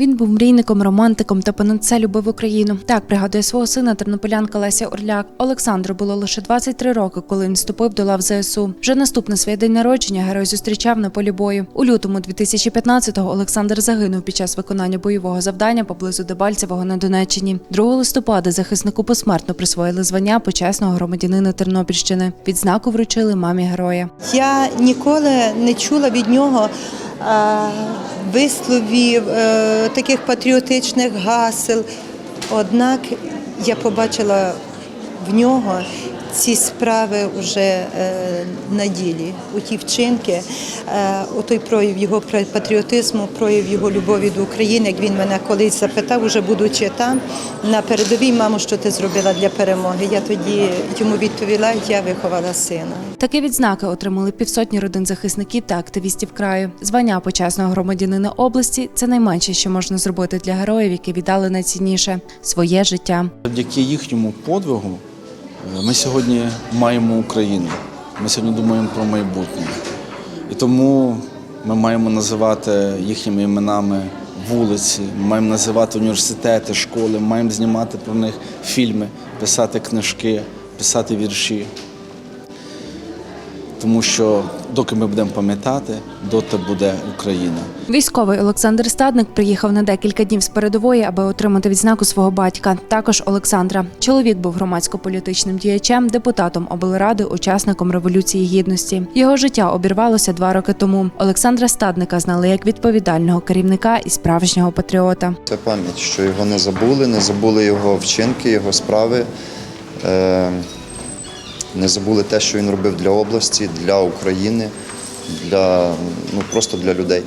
Він був мрійником, романтиком та понад любив Україну. Так пригадує свого сина тернополянка Леся Орляк. Олександру було лише 23 роки, коли він вступив до лав ЗСУ. Вже наступний своє день народження герой зустрічав на полі бою. У лютому 2015-го Олександр загинув під час виконання бойового завдання поблизу Дебальцевого на Донеччині. 2 листопада захиснику посмертно присвоїли звання почесного громадянина Тернопільщини. Відзнаку вручили мамі героя. Я ніколи не чула від нього висловів, е, таких патріотичних гасел. Однак я побачила в нього ці справи вже е, на ділі, у ті вчинки, е, у той прояв його патріотизму, прояв його любові до України, як він мене колись запитав, уже будучи там, на передовій, мамо, що ти зробила для перемоги. Я тоді йому відповіла, я виховала сина. Такі відзнаки отримали півсотні родин захисників та активістів краю. Звання почесного громадянина області це найменше, що можна зробити для героїв, які віддали найцінніше своє життя. Завдяки їхньому подвигу ми сьогодні маємо Україну. Ми сьогодні думаємо про майбутнє. І тому ми маємо називати їхніми іменами вулиці, ми маємо називати університети, школи, ми маємо знімати про них фільми, писати книжки, писати вірші. Тому що доки ми будемо пам'ятати, доти буде Україна. Військовий Олександр Стадник приїхав на декілька днів з передової, аби отримати відзнаку свого батька, також Олександра. Чоловік був громадсько-політичним діячем, депутатом облради, учасником революції гідності. Його життя обірвалося два роки тому. Олександра Стадника знали як відповідального керівника і справжнього патріота. Це пам'ять, що його не забули, не забули його вчинки, його справи. Не забули те, що він робив для області, для України, для, ну, просто для людей.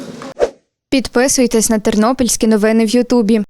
Підписуйтесь на тернопільські новини в Ютубі.